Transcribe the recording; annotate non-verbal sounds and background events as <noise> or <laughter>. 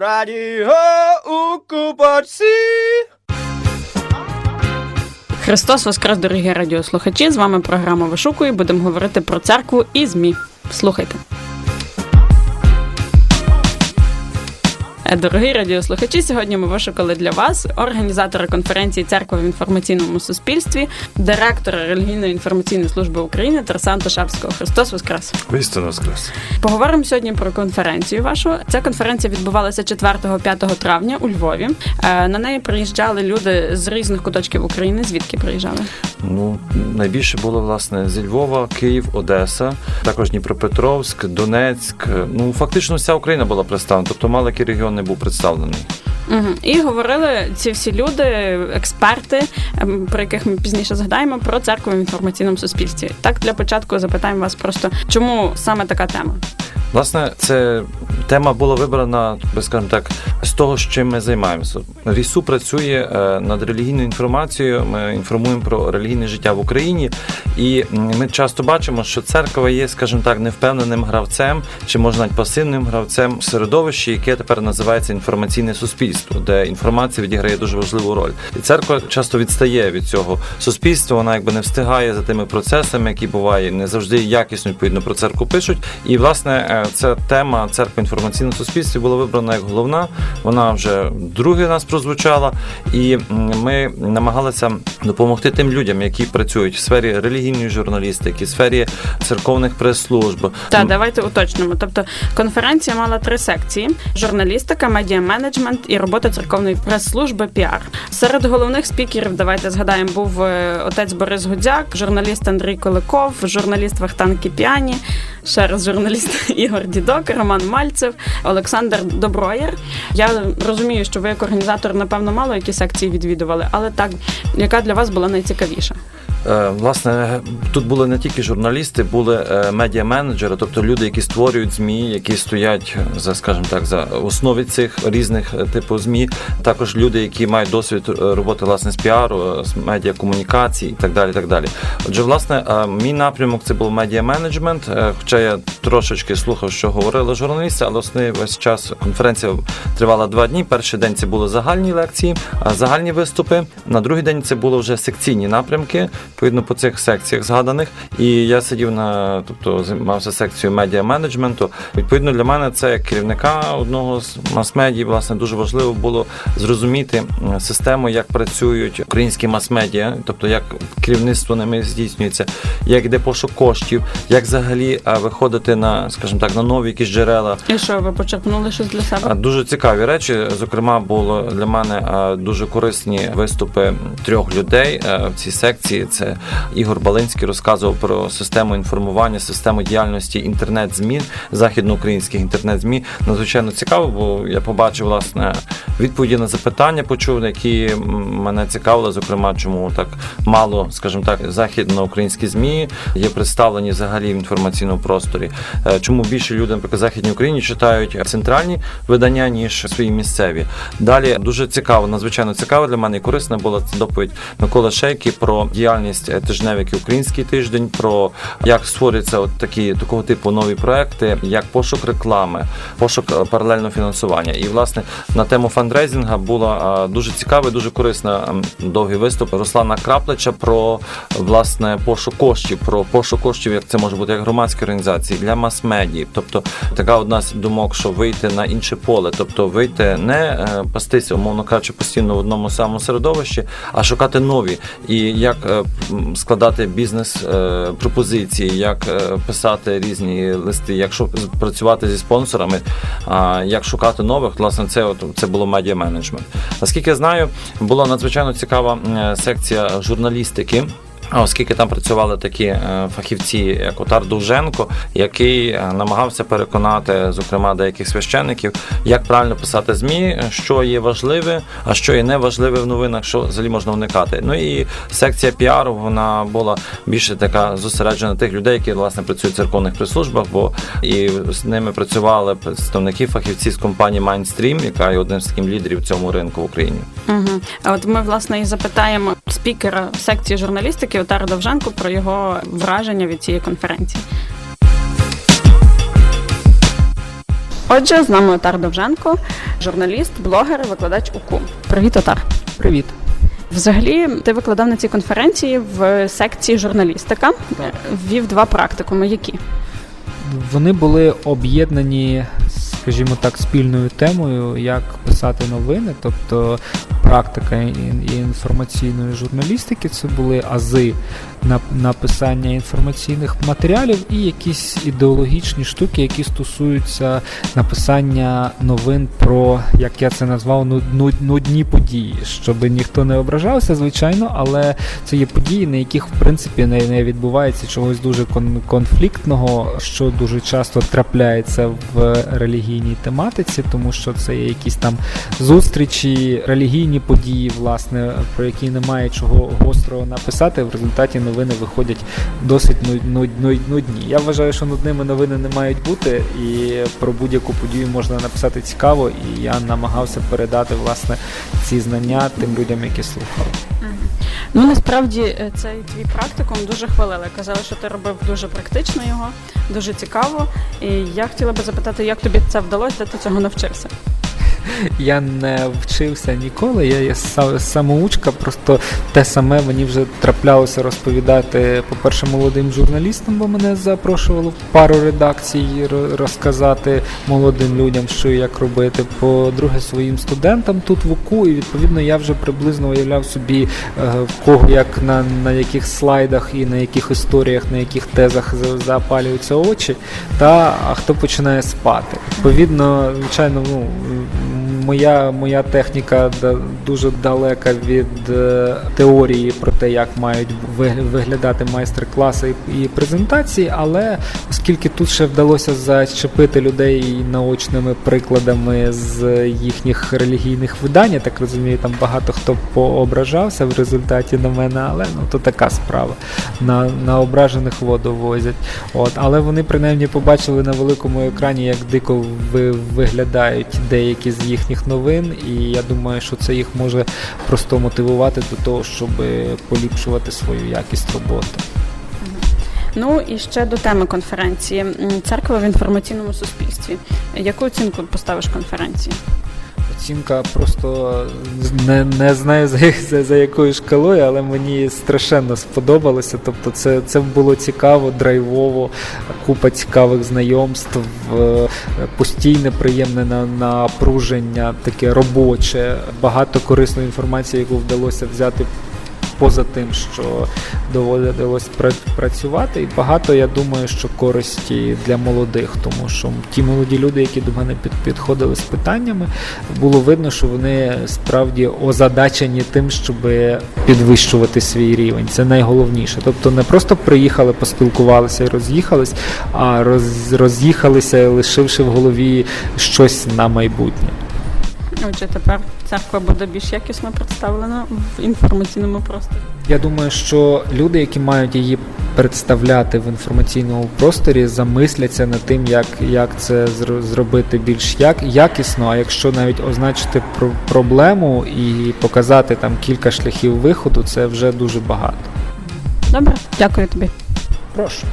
Радіо Укупаці! Христос Воскрес, дорогі радіослухачі! З вами програма Вишукує. Будемо говорити про церкву і ЗМІ. Слухайте. Дорогі радіослухачі, сьогодні ми вишукали для вас організатора конференції Церква в інформаційному суспільстві, директора релігійної інформаційної служби України Тараса Антошевського. Христос Воскрес! Вистину воскрес. Поговоримо сьогодні про конференцію вашу. Ця конференція відбувалася 4-5 травня у Львові. Е, На неї приїжджали люди з різних куточків України. Звідки приїжджали? Ну, найбільше було, власне, зі Львова, Київ, Одеса, також Дніпропетровськ, Донецьк. Ну, фактично вся Україна була представлена, тобто маленький регіон не був представлений. Угу. І говорили ці всі люди, експерти, ем, про яких ми пізніше згадаємо, про церкву в інформаційному суспільстві. Так, для початку запитаємо вас просто, чому саме така тема? Власне, це тема була вибрана, скажімо так, з того, з чим ми займаємося. РІСУ працює е, над релігійною інформацією. Ми інформуємо про релігійне життя в Україні, і ми часто бачимо, що церква є, скажімо так, невпевненим гравцем, чи можна пасивним гравцем в середовищі, яке тепер називається інформаційне суспільство, де інформація відіграє дуже важливу роль. І церква часто відстає від цього суспільства. Вона якби не встигає за тими процесами, які буває, не завжди якісно відповідно про церкву пишуть. І власне е, ця тема церкви інформаційного суспільства була вибрана як головна. Вона вже другий раз прозвучала, і ми намагалися допомогти тим людям, які працюють в сфері релігійної журналістики, в сфері церковних прес-служб. Та давайте уточнимо. Тобто конференція мала три секції: журналістика, медіа-менеджмент і робота церковної прес-служби піар. Серед головних спікерів, давайте згадаємо, був е, отець Борис Гудзяк, журналіст Андрій Куликов, журналіст Вахтан Кіпіані, ще раз журналіст <laughs> Ігор Дідок, Роман Мальцев, Олександр Доброєр. Я розумію, що ви як організатор, напевно, мало які секції відвідували, але так, яка для вас була найцікавіша? Е, Власне, тут були не тільки журналісти, були е, медіа-менеджери, тобто люди, які створюють змі, які стоять за, скажімо так, за основі цих різних е, типу змі. Також люди, які мають досвід е, роботи власне з піару, е, з медіакомунікації і так далі. так далі. Отже, власне, е, мій напрямок це був медіа-менеджмент. е, Хоча я трошечки слухав, що говорили журналісти, але основний весь час конференція тривала два дні. Перший день це були загальні лекції, загальні виступи. На другий день це було вже секційні напрямки, відповідно по цих секціях згаданих. І я сидів на, тобто займався секцією медіа-менеджменту. Відповідно, для мене це як керівника одного з мас-медій, власне, дуже важливо було зрозуміти систему, як працюють українські мас-медіа, тобто як керівництво ними здійснюється, як йде пошук коштів, як взагалі а, на, скажімо так, на нові якісь джерела. І що ви почерпнули щось для себе? Дуже цікаві речі. Зокрема, було для мене дуже корисні виступи трьох людей в цій секції. Це Ігор Балинський розказував про систему інформування, систему діяльності інтернет-змі, західноукраїнських інтернет-змі. Надзвичайно цікаво, бо я побачив власне відповіді на запитання, почув, які мене цікавили. Зокрема, чому так мало, скажімо так, західноукраїнські змі є представлені взагалі в інформаційному просторі. Е, Чому більше люди, наприклад, в Західній Україні читають центральні видання, ніж свої місцеві. Далі дуже цікаво, надзвичайно цікаво для мене і корисна була доповідь Миколи Шейки про діяльність е, тижневиків Український тиждень, про як створюються от такі такого типу нові проекти, як пошук реклами, пошук е, паралельного фінансування. І власне на тему фандрейзинга була дуже цікава, дуже корисна ем, довгий виступ Руслана Краплича про власне пошук коштів, про пошук коштів, як це може бути як громадські організації для мас-медії. Тобто така одна з думок, що вийти на інше поле, тобто вийти не е, пастися, умовно кажучи, постійно в одному самому середовищі, а шукати нові і як е, складати бізнес е, як писати різні листи, як працювати зі спонсорами, як шукати нових. Власне, це от це було медіа менеджмент. Наскільки я знаю, була надзвичайно цікава секція журналістики. Оскільки там працювали такі е, фахівці, як Отар Довженко, який е, намагався переконати, зокрема, деяких священників, як правильно писати змі, що є важливе, а що є неважливе в новинах, що взагалі можна уникати. Ну і секція піару вона була більше така зосереджена тих людей, які власне працюють в церковних прес-службах, бо і з ними працювали представники фахівці з компанії Mindstream, яка є одним з таких лідерів цьому ринку в Україні. Угу. А от ми власне і запитаємо спікера секції журналістики Отара Довженко про його враження від цієї конференції. Отже, з нами Отар Довженко, журналіст, блогер, викладач УКУ. Привіт, Отар. Привіт. Взагалі, ти викладав на цій конференції в секції журналістика. Так. Ввів два практикуми. Які? Вони були об'єднані, скажімо так, спільною темою, як писати новини, тобто практика ін- інформаційної журналістики. Це були ази написання інформаційних матеріалів і якісь ідеологічні штуки, які стосуються написання новин про, як я це назвав, ну- ну- нудні події, щоб ніхто не ображався, звичайно, але це є події, на яких в принципі не, не відбувається чогось дуже конфліктного, що дуже часто трапляється в релігійній тематиці, тому що це є якісь там зустрічі, релігійні події, власне, про які немає чого гострого написати. В результаті новини виходять досить нуд- нуд- нуд- нудні. Я вважаю, що нудними новини не мають бути, і про будь-яку подію можна написати цікаво, і я намагався передати власне ці знання тим людям, які слухали. Ну насправді е, цей твій практикум дуже хвалили. Казали, що ти робив дуже практично його, дуже цікаво. І я хотіла би запитати, як тобі це вдалося, де ти цього навчився? Я не вчився ніколи, я є са- самоучка, просто те саме мені вже траплялося розповідати, по-перше, молодим журналістам, бо мене запрошували в пару редакцій розказати молодим людям, що і як робити. По-друге, своїм студентам тут в УКУ, і відповідно я вже приблизно уявляв собі, е, в кого як на, на яких слайдах і на яких історіях, на яких тезах за- запалюються очі, та а хто починає спати. Відповідно, звичайно, ну моя, моя техніка дуже далека від е, теорії про те, як мають виглядати майстер-класи і презентації, але оскільки тут ще вдалося зачепити людей наочними прикладами з їхніх релігійних видань, я так розумію, там багато хто поображався в результаті на мене, але ну то така справа. На, на ображених воду возять. От, але вони принаймні побачили на великому екрані, як дико ви, виглядають деякі з їхніх новин, і я думаю, що це їх може просто мотивувати до того, щоб поліпшувати свою якість роботи. Ну і ще до теми конференції церква в інформаційному суспільстві. Яку оцінку поставиш конференції? Оцінка просто не, не знаю за, за, за якою шкалою, але мені страшенно сподобалося. Тобто, це, це було цікаво, драйвово, купа цікавих знайомств, е, постійне приємне на- напруження, таке робоче, багато корисної інформації, яку вдалося взяти. Поза тим, що доводилось пра- працювати, і багато я думаю, що користі для молодих, тому що ті молоді люди, які до мене під, підходили з питаннями, було видно, що вони справді озадачені тим, щоб підвищувати свій рівень. Це найголовніше. Тобто не просто приїхали, поспілкувалися і роз'їхались, а роз, роз'їхалися, лишивши в голові щось на майбутнє. Отже, тепер церква буде більш якісно представлена в інформаційному просторі. Я думаю, що люди, які мають її представляти в інформаційному просторі, замисляться над тим, як, як це зро- зробити більш як, якісно. А якщо навіть означити про- проблему і показати там кілька шляхів виходу, це вже дуже багато. Добре, дякую тобі. Прошу.